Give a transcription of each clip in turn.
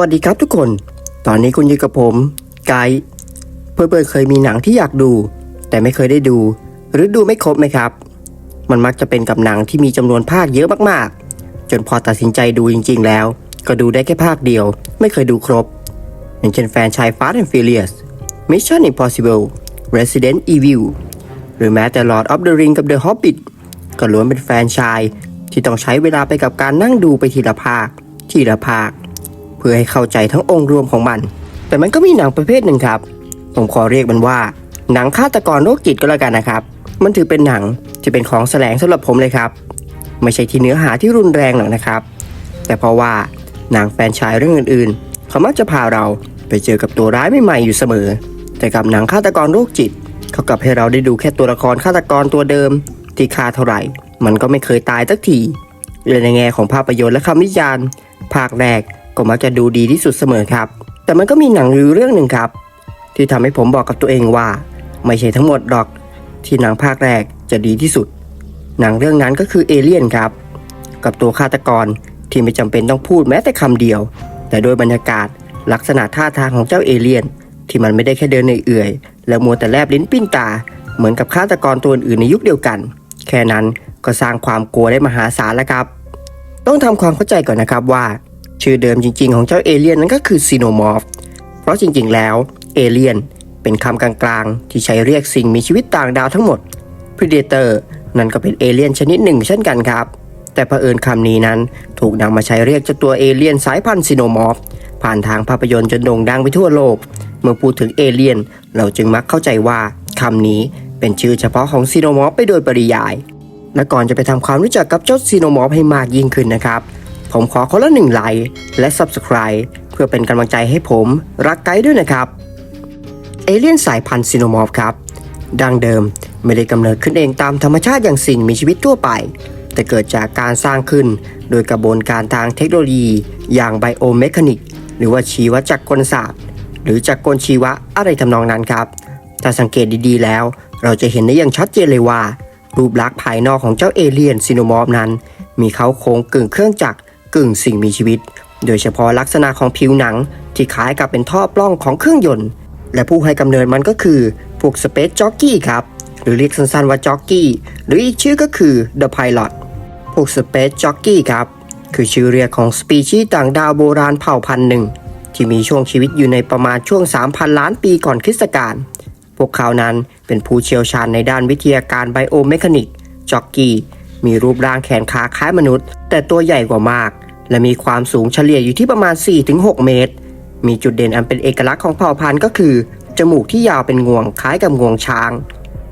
วัสดีครับทุกคน ตอนนี้คุณอยู่กับผม ไกด์เพื่อนๆเคยมีหนังที่อยากดู แต่ไม่เคยได้ดู หรือดูไม่ครบไหมครับ มันมักจะเป็นกับหนังที่มีจำนวนภาคเยอะมากๆ จนพอตัดสินใจดูจริง ๆ แล้ว ก็ดูได้แค่ภาคเดียว ไม่เคยดูครบ อย่างเช่นแฟนชาย Fast and Furious Mission Impossible Resident Evil หรือแม้แต่ Lord of the Ring กับ The Hobbit ก็ล้วนเป็นแฟนชายที่ต้องใช้เวลาไปกับการนั่งดูไปทีละภาค ทีละภาค เพื่อให้เข้าใจทั้งองค์รวมของมัน แต่มันก็มีหนังประเภทหนึ่งครับ ผมขอเรียกมันว่า หนังฆาตกรโรคจิตก็แล้วกันนะครับ มันถือเป็นหนังที่เป็นของแสลงสำหรับผมเลยครับ ไม่ใช่ที่เนื้อหาที่รุนแรงหรอกนะครับ แต่เพราะว่าหนังแฟนชายเรื่องอื่นๆ เขามักจะพาเราไปเจอกับตัวร้ายใหม่ๆอยู่เสมอ แต่กับหนังฆาตกรโรคจิต เขากลับให้เราได้ดูแค่ตัวละครฆาตกรตัวเดิม ที่ฆ่าเท่าไหร่ มันก็ไม่เคยตายสักทีเลยในแง่ของภาพยนตร์และคำวิจารณ์ภาคแรก ก็มักจะดูดีที่สุดเสมอครับ แต่มันก็มีหนังอยู่เรื่องหนึ่งครับ ที่ทำให้ผมบอกกับตัวเองว่า ไม่ใช่ทั้งหมดหรอก ที่หนังภาคแรกจะดีที่สุด หนังเรื่องนั้นก็คือเอเลี่ยนครับ กับตัวฆาตกรที่ไม่จำเป็นต้องพูดแม้แต่คำเดียว แต่โดยบรรยากาศลักษณะท่าทางของเจ้าเอเลี่ยน ที่มันไม่ได้แค่เดินเอื่อยๆแล้วมัวแต่แลบลิ้นปิ้นตา เหมือนกับฆาตกรตัวอื่นในยุคเดียวกัน แค่นั้นก็สร้างความกลัวได้มหาศาลแล้วครับ ต้องทำความเข้าใจก่อนนะครับว่า ชื่อเดิมจริงๆของเจ้าเอเลี่ยนนั้นก็คือซีโนมอร์ฟ เพราะจริงๆแล้วเอเลี่ยนเป็นคำกลางๆ ที่ใช้เรียกสิ่งมีชีวิตต่างดาวทั้งหมด Predator นั่นก็เป็นเอเลี่ยนชนิดหนึ่งเช่นกันครับ แต่เผอิญคำนี้นั้นถูกนำมาใช้เรียกเจ้าตัวเอเลี่ยนสายพันธุ์ซีโนมอร์ฟผ่านทางภาพยนตร์จนโด่งดังไปทั่วโลก เมื่อพูดถึงเอเลี่ยน เราจึงมักเข้าใจว่าคำนี้เป็นชื่อเฉพาะของซีโนมอร์ฟไปโดยปริยาย และก่อนจะไปทำความรู้จักกับเจ้าซีโนมอร์ฟให้มากยิ่งขึ้นนะครับ ผมขอคนละหนึ่งไลค์และ Subscribe เพื่อเป็นกำลังใจให้ผมรักไกด์ด้วยนะครับ เอเลี่ยนสายพันธุ์ซีโนมอร์ฟครับ ดังเดิมไม่ได้กำเนิดขึ้นเองตามธรรมชาติอย่างสิ่งมีชีวิตทั่วไป แต่เกิดจากการสร้างขึ้นโดยกระบวนการทางเทคโนโลยี อย่างไบโอเมคานิกหรือว่าชีวจักรกลศาสตร์ หรือจักรกลชีวะอะไรทำนองนั้นครับถ้าสังเกตดีๆแล้ว เราจะเห็นได้อย่างชัดเจนเลยว่า รูปลักษณ์ภายนอกของเจ้าเอเลี่ยนซีโนมอร์ฟนั้น มีเขาโครงกึ่งเครื่องจักร กึ่งสิ่งมีชีวิต โดยเฉพาะลักษณะของผิวหนัง ที่คล้ายกับเป็นท่อปล้องของเครื่องยนต์ และผู้ให้กำเนิดมันก็คือ พวกสเปซจ็อกกี้ครับ หรือเรียกสั้นๆว่าจ็อกกี้ หรืออีกชื่อก็คือ The Pilot พวกสเปซจ็อกกี้ครับ คือชื่อเรียกของสปีชีส์ต่างดาวโบราณเผ่าพันธุ์หนึ่ง ที่มีช่วงชีวิตอยู่ในประมาณช่วง 3,000 ล้านปีก่อนคริสตกาลพวกเขานั้นเป็นผู้เชี่ยวชาญในด้านวิทยาการไบโอเมคานิกจ็อกกี้ มีรูปร่างแขนขาคล้ายมนุษย์ แต่ตัวใหญ่กว่ามาก และมีความสูงเฉลี่ยอยู่ที่ประมาณ 4-6 เมตร มีจุดเด่นอันเป็นเอกลักษณ์ของเผ่าพันธุ์ก็คือ จมูกที่ยาวเป็นงวงคล้ายกับงวงช้าง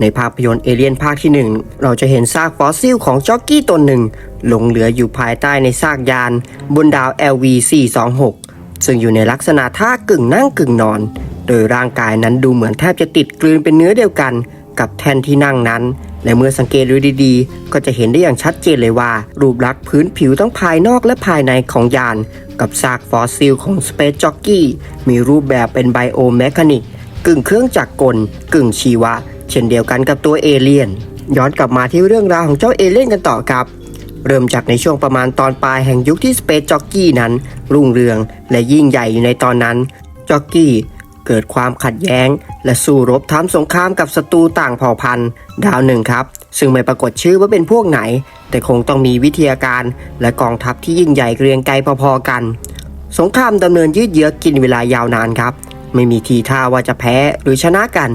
ในภาพยนตร์เอเลียนภาคที่หนึ่งเราจะเห็นซากฟอสซิลของจ็อกกี้ตนหนึ่งหลงเหลืออยู่ภายใต้ในซากยาน บนดาว LV426 ซึ่งอยู่ในลักษณะท่ากึ่งนั่งกึ่งนอน โดยร่างกายนั้นดูเหมือนแทบจะติดกลืนเป็นเนื้อเดียวกัน กับแท่นที่นั่งนั้น และเมื่อสังเกตดูดีๆ ก็จะเห็นได้อย่างชัดเจนเลยว่า รูปลักษณ์พื้นผิวทั้งภายนอกและภายในของยาน กับซากฟอสซิลของสเปซจ็อกกี้มีรูปแบบเป็นไบโอแมคานิกกึ่งเครื่องจักรกล กึ่งชีวะ เช่นเดียวกันกับตัวเอเลี่ยน ย้อนกลับมาที่เรื่องราวของเจ้าเอเลี่ยนกันต่อครับเริ่มจากในช่วงประมาณตอนปลายแห่งยุคที่สเปซจ็อกกี้นั้น รุ่งเรืองและยิ่งใหญ่อยู่ในตอนนั้นจ็อกกี้ เกิดความขัดแย้ง และสู้รบทำสงครามกับศัตรูต่างเผ่าพันธุ์ ดาวหนึ่งครับ ซึ่งไม่ปรากฏชื่อว่าเป็นพวกไหน แต่คงต้องมีวิทยาการและกองทัพที่ยิ่งใหญ่เกรียงไกรพอๆกัน สงครามดำเนินยืดเยื้อกินเวลายาวนานครับ ไม่มีทีท่าว่าจะแพ้หรือชนะกัน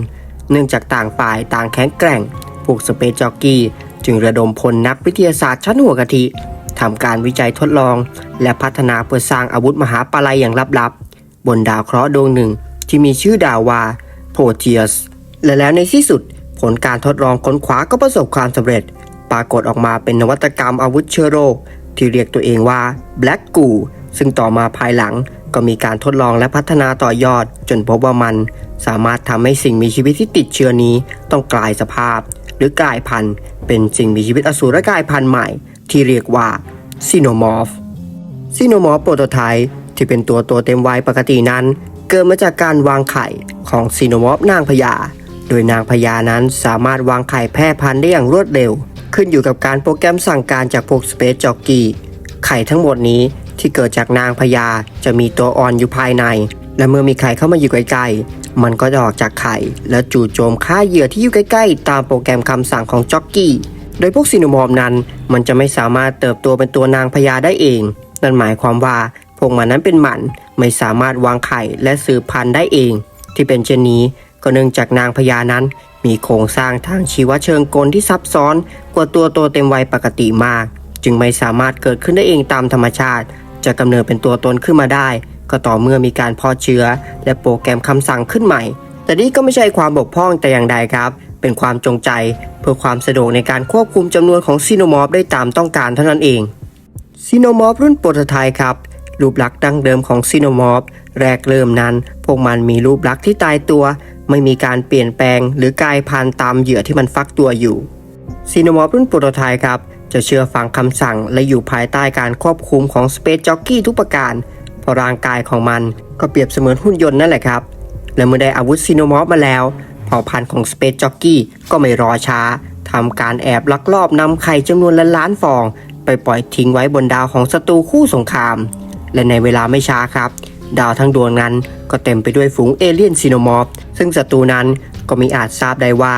เนื่องจากต่างฝ่ายต่างแข็งแกร่ง พวกสเปจอกกี้ จึงระดมพลนักวิทยาศาสตร์ชั้นหัวกะทิทำการวิจัยทดลอง และพัฒนาเพื่อสร้างอาวุธมหาปลัยอย่างลับๆ บนดาวเคราะห์ดวงหนึ่ง ที่มีชื่อดาวาโพเทียส และแล้วในที่สุด ผลการทดลองค้นคว้าก็ประสบความสำเร็จ ปรากฏออกมาเป็นนวัตกรรมอาวุธเชื้อโรค ที่เรียกตัวเองว่า Black g o ซึ่งต่อมาภายหลังก็มีการทดลองและพัฒนาต่อยอด จนพบว่ามัน สามารถทำให้สิ่งมีชีวิตที่ติดเชื้อนี้ ต้องกลายสภาพ หรือกลายพันธุ์ เป็นสิ่งมีชีวิตอสูรกลายพันธุ์ใหม่ ที่เรียกว่าซีโนมอร์ฟซีโนมอร์ฟโปรโตไทป์ที่เป็นตัวตัวเต็มวัยปกตินั้น เกิดมาจากการวางไข่ของซีโนมอฟนางพญา โดยนางพญานั้นสามารถวางไข่แพร่พันธุ์ได้อย่างรวดเร็ว ขึ้นอยู่กับการโปรแกรมสั่งการจากพวกสเปซจ็อกกี้ ไข่ทั้งหมดนี้ที่เกิดจากนางพญาจะมีตัวอ่อนอยู่ภายใน และเมื่อมีไข่เข้ามาอยู่ใกล้ๆ มันก็จะออกจากไข่ แล้วจู่โจมฆ่าเหยื่อที่อยู่ใกล้ๆ ตามโปรแกรมคำสั่งของจ็อกกี้ โดยพวกซีโนมอร์ฟนั้น มันจะไม่สามารถเติบโตเป็นตัวนางพญาได้เอง นั่นหมายความว่า พวกมันนั้นเป็นหมันไม่สามารถวางไข่และสืบพันธุ์ได้เอง ที่เป็นเช่นนี้ก็เนื่องจากนางพญานั้น มีโครงสร้างทางชีวเชิงกลที่ซับซ้อนกว่าตัวโตเต็มวัยปกติมาก จึงไม่สามารถเกิดขึ้นได้เองตามธรรมชาติ จะกำเนิดเป็นตัวตนขึ้นมาได้ ก็ต่อเมื่อมีการเพาะเชื้อ และโปรแกรมคำสั่งขึ้นใหม่ แต่นี่ก็ไม่ใช่ความบกพร่องแต่อย่างใดครับ เป็นความจงใจ เพื่อความสะดวกในการควบคุมจำนวนของซีโนมอร์ฟได้ตามต้องการเท่านั้นเองซีโนมอร์ฟรุ่นโปรโตไทป์ครับ รูปลักษณ์ดั้งเดิมของซีโนมอร์ฟแรกเริ่มนั้น พวกมันมีรูปลักษณ์ที่ตายตัว ไม่มีการเปลี่ยนแปลงหรือกลายพันธุ์ตามเหยื่อที่มันฟักตัวอยู่ซีโนมอร์ฟรุ่นโปรโตไทป์ครับจะเชื่อฟังคำสั่งและอยู่ภายใต้การควบคุมของสเปซจ็อกกี้ทุกประการเพราะร่างกายของมันก็เปรียบเสมือนหุ่นยนต์นั่นแหละครับ และเมื่อได้อาวุธซีโนมอร์ฟมาแล้วเผ่าพันธุ์ของสเปซจ็อกกี้ก็ไม่รอช้าทำการแอบลักลอบนำไข่จำนวนล้านล้านฟอง ไปปล่อยทิ้งไว้บนดาวของศัตรูคู่สงคราม และในเวลาไม่ช้าครับ ดาวทั้งดวงนั้นก็เต็มไปด้วยฝูงเอเลี่ยนซีโนมอร์ฟซึ่งศัตรูนั้นก็มีอาจทราบได้ว่า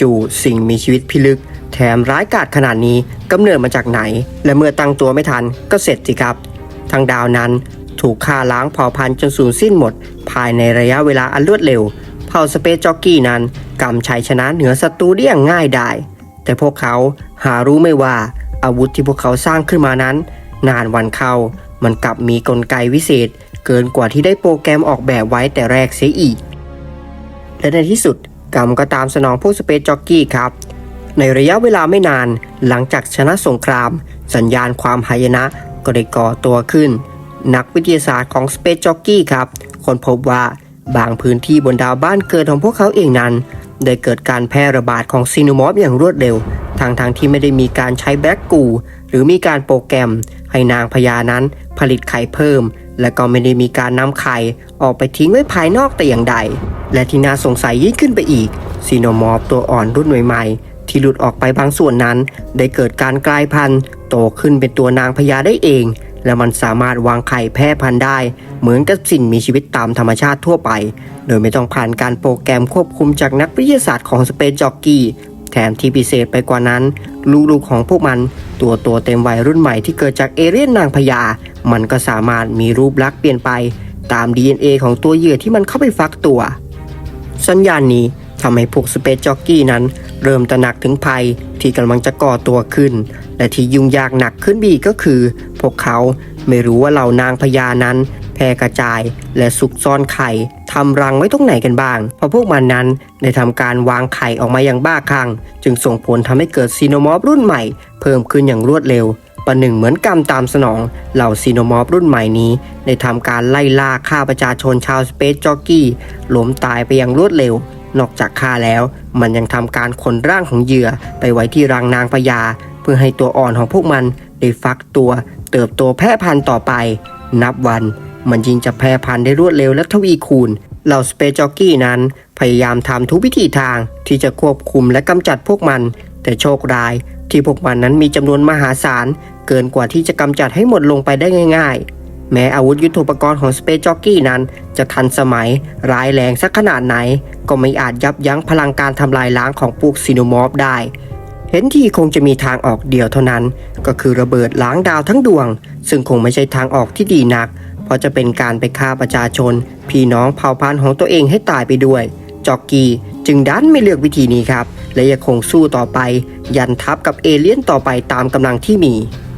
จู่ๆสิ่งมีชีวิตพิลึก แถมร้ายกาจขนาดนี้กำเนิดมาจากไหน และเมื่อตั้งตัวไม่ทันก็เสร็จสิครับทางดาวนั้นถูกฆ่าล้างเผ่าพันธุ์จนสูญสิ้นหมด ภายในระยะเวลาอันรวดเร็ว เผ่าสเปซจ็อกกี้นั้นกำชัยชนะเหนือศัตรูได้อย่างง่ายดายแต่พวกเขาหารู้ไม่ว่าอาวุธที่พวกเขาสร้างขึ้นมานั้น นานวันเข้า มันกลับมีกลไกวิเศษ เกินกว่าที่ได้โปรแกรมออกแบบไว้แต่แรกเสียอีก และในที่สุดกรรมก็ตามสนองพวกสเปซจ็อกกี้ครับ ในระยะเวลาไม่นานหลังจากชนะสงคราม สัญญาณความหายนะก็ได้ก่อตัวขึ้น นักวิทยาศาสตร์ของ Space Jockey ครับคนพบว่าบางพื้นที่บนดาวบ้านเกิดของพวกเขาเองนั้น ได้เกิดการแพร่ระบาดของซีโนมอฟอย่างรวดเร็วทางทางที่ไม่ได้มีการใช้แบล็กกู รือมีการโปรแกรมให้นางพญานั้นผลิตไข่เพิ่ม และก็ไม่ได้มีการนำไข่ออกไปทิ้งไว้ภายนอกแต่อย่างใด และที่น่าสงสัยยิ่งขึ้นไปอีกซีโนมอร์ฟตัวอ่อนรุ่นใหม่ๆ ที่หลุดออกไปบางส่วนนั้น ได้เกิดการกลายพันธุ์โตขึ้นเป็นตัวนางพญาได้เอง และมันสามารถวางไข่แพร่พันธุ์ได้ เหมือนกับสิ่งมีชีวิตตามธรรมชาติทั่วไป โดยไม่ต้องผ่านการโปรแกรมควบคุมจากนักวิทยาศาสตร์ของสเปซจ็อกกี้ แถมที่พิเศษไปกว่านั้น ลูกๆของพวกมัน ตัวตัวเต็มวัยรุ่นใหม่ที่เกิดจากเอเลี่ยนนางพญา มันก็สามารถมีรูปลักษณ์เปลี่ยนไป ตาม DNA ของตัวเหยื่อที่มันเข้าไปฟักตัว สัญญาณนี้ทำให้พวกสเปซจ็อกกี้นั้น เริ่มตระหนักถึงภัยที่กำลังจะก่อตัวขึ้น และที่ยุ่งยากหนักขึ้นบีกก็คือ พวกเขาไม่รู้ว่าเหล่านางพญานั้น แพร่กระจาย และซุกซ่อนไข่ทำรังไว้ตรงไหนกันบ้าง เพราะพวกมันนั้นได้ทำการวางไข่ออกมาอย่างบ้าคลั่งจึงส่งผลทำให้เกิดซีโนมอร์ฟรุ่นใหม่ เพิ่มขึ้นอย่างรวดเร็วประหนึ่งเหมือนกรรมตามสนอง เหล่าซีโนมอร์ฟรุ่นใหม่นี้ ได้ทำการไล่ล่าฆ่าประชาชนชาวสเปซจ็อกกี้ล้มตายไปอย่างรวดเร็ว นอกจากฆ่าแล้ว มันยังทำการขนร่างของเหยื่อไปไว้ที่รังนางพญาเพื่อให้ตัวอ่อนของพวกมันได้ฟักตัว เติบโตแพร่พันธุ์ต่อไป นับวัน มันยิ่งจะแพร่พันธุ์ได้รวดเร็วและทวีคูณ เหล่าสเปจ็อกกี้นั้น พยายามทำทุกวิธีทางที่จะควบคุมและกำจัดพวกมัน แต่โชคร้ายที่พวกมันนั้นมีจำนวนมหาศาล เกินกว่าที่จะกำจัดให้หมดลงไปได้ง่าย ๆ แม้อาวุธยุทโธปกรณ์ของสเปจ็อกกี้นั้น จะทันสมัยร้ายแรงสักขนาดไหน ก็ไม่อาจยับยั้งพลังการทำลายล้างของพวกซีโนมอฟได้เห็นทีคงจะมีทางออกเดียวเท่านั้น ก็คือระเบิดล้างดาวทั้งดวง ซึ่งคงไม่ใช่ทางออกที่ดีนัก เพราะจะเป็นการไปฆ่าประชาชน พี่น้องเผ่าพันธุ์ของตัวเองให้ตายไปด้วย จอกกี้จึงดันไม่เลือกวิธีนี้ครับ และยังคงสู้ต่อไป ยันทับกับเอเลี่ยนต่อไปตามกำลังที่มี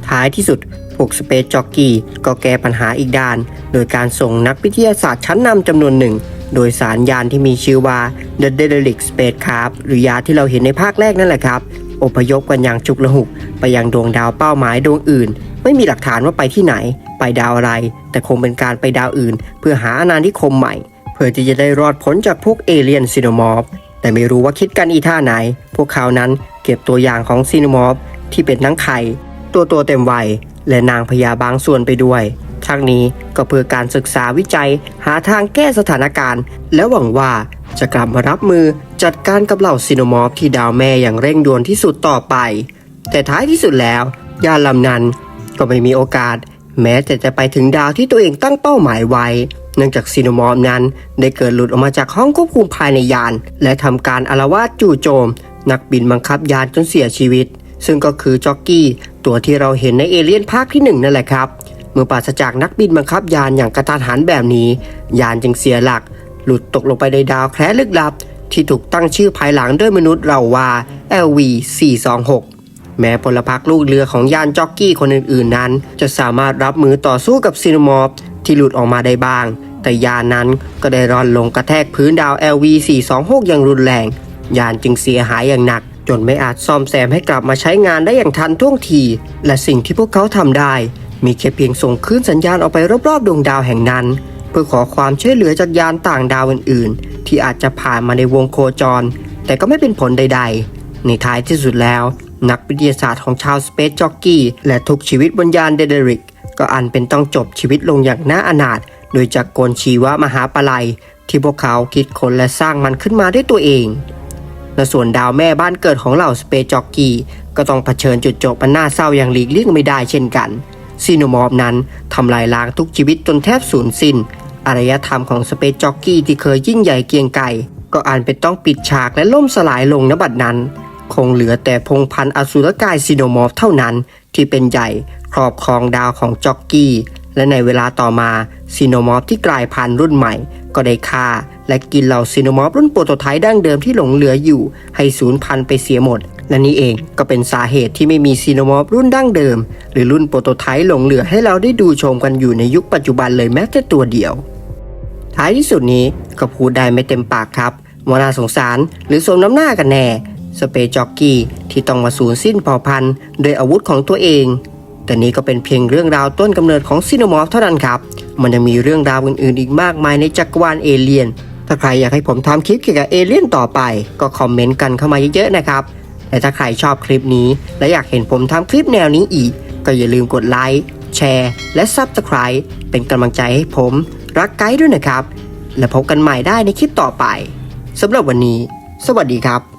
ท้ายที่สุดพวกสเปซจ็อกกี้ก็แก้ปัญหาอีกด้าน โดยการส่งนักวิทยาศาสตร์ชั้นนำจำนวนหนึ่ง โดยสารยานที่มีชื่อว่า The Daedalic Spacecraft หรือยานที่เราเห็นในภาคแรกนั่นแหละครับ อพยพกันอย่างฉุกละหุก ไปยังดวงดาวเป้าหมายดวงอื่น ไม่มีหลักฐานว่าไปที่ไหน ไปดาวอะไร แต่คงเป็นการไปดาวอื่น เพื่อหาอาณานิคมใหม่ เพื่อที่จะได้รอดพ้นจากพวกเอเลียนซีโนมอร์ฟแต่ไม่รู้ว่าคิดกันอีท่าไหน พวกเขานั้นเก็บตัวอย่างของซีโนมอร์ฟที่เป็นทั้งไข่ตัวตัวเต็มวัยและนางพญาบางส่วนไปด้วยทั้งนี้ก็เพื่อการศึกษาวิจัยหาทางแก้สถานการณ์ และหวังว่าจะกลับมารับมือจัดการกับเหล่าซีโนมอร์ฟที่ดาวแม่อย่างเร่งด่วนที่สุดต่อไป แต่ท้ายที่สุดแล้ว ยาลำนั้นก็ไม่มีโอกาส แม้แต่จะไปถึงดาวที่ตัวเองตั้งเป้าหมายไว้ เนื่องจากซีโนมอร์นั้น ได้เกิดหลุดออกมาจากห้องควบคุมภายในยาน และทำการอารวาสจู่โจม นักบินบังคับยานจนเสียชีวิต ซึ่งก็คือจ็อกกี้ ตัวที่เราเห็นในเอเลี่ยนภาคที่หนึ่งนั่นแหละครับเมื่อปราศจากนักบินบังคับยานอย่างกระทันหันแบบนี้ ยานจึงเสียหลัก หลุดตกลงไปในดาวแคระลึกลับ ที่ถูกตั้งชื่อภายหลังด้วยมนุษย์เราว่า LV 426 แม้พลพรรคลูกเรือของยานจ็อกกี้คนอื่นๆนั้น จะสามารถรับมือต่อสู้กับซีโนมอร์ฟที่หลุดออกมาได้บ้าง แต่ยานนั้นก็ได้ร่อนลงกระแทกพื้นดาว LV 426 อย่างรุนแรง ยานจึงเสียหายอย่างหนัก จนไม่อาจซ่อมแซมให้กลับมาใช้งานได้อย่างทันท่วงที และสิ่งที่พวกเขาทำได้ มีแค่เพียงส่งคลื่นสัญญาณออกไปรอบๆดวงดาวแห่งนั้น เพื่อขอความช่วยเหลือจากยานต่างดาวอื่นๆ ที่อาจจะผ่านมาในวงโคจร แต่ก็ไม่เป็นผลใด ๆ ในท้ายที่สุดแล้ว นักวิทยาศาสตร์ของชาวสเปซจ็อกกี้และทุกชีวิตบนยานเดเดริก ก็อันเป็นต้องจบชีวิตลงอย่างน่าอนาถโดยจากกลชีวะมหาปลัย ที่พวกเขาคิดค้นและสร้างมันขึ้นมาด้วยตัวเองและส่วนดาวแม่บ้านเกิดของเหล่าสเปซจ็อกกี้ก็ต้องเผชิญจุดจบมันน่าเศร้าอย่างหลีกเลี่ยงไม่ได้เช่นกันซีโนมอฟนั้นทำลายล้างทุกชีวิตจนแทบสูญสิ้นอารยธรรมของสเปซจ็อกกี้ที่เคยยิ่งใหญ่เกียงไกรก็อันเป็นต้องปิดฉากและล่มสลายลงณบัดนั้น คงเหลือแต่พงพันธ์อสุรกายซีโนมอฟเท่านั้นที่เป็นใหญ่ครอบครองดาวของจ็อกกี้ และในเวลาต่อมาซีโนมอฟที่กลายพันธุ์รุ่นใหม่ ก็ได้ฆ่า และกินเหล่าซีโนมอฟรุ่นโปรโตไทป์ดั้งเดิมที่หลงเหลืออยู่ ให้สูญพันธุ์ไปเสียหมด และนี่เองก็เป็นสาเหตุที่ไม่มีซีโนมอฟรุ่นดั้งเดิม หรือรุ่นโปรโตไทป์หลงเหลือให้เราได้ดูชมกันอยู่ในยุคปัจจุบันเลยแม้แต่ตัวเดียว ท้ายที่สุดนี้ก็พูดได้ไม่เต็มปากครับว่าน่าสงสารหรือสมน้ำหน้ากันแน่ สเปจ็อกกี้ที่ต้องมาสูญสิ้นเผ่าพันธุ์โดยอาวุธของตัวเอง แต่นี้ก็เป็นเพียงเรื่องราวต้นกำเนิดของซีโนมอร์ฟเท่านั้นครับ มันยังมีเรื่องราวอื่นๆ อีกมากมายในจักรวาลเอเลี่ยน ถ้าใครอยากให้ผมทำคลิปเกี่ยวกับเอเลี่ยนต่อไป ก็คอมเมนต์กันเข้ามาเยอะๆนะครับ และถ้าใครชอบคลิปนี้ และอยากเห็นผมทำคลิปแนวนี้อีก ก็อย่าลืมกดไลค์แชร์และ Subscribe เป็นกำลังใจให้ผมรักไกด์ด้วยนะครับ และพบกันใหม่ได้ในคลิปต่อไปสำหรับวันนี้ สวัสดีครับ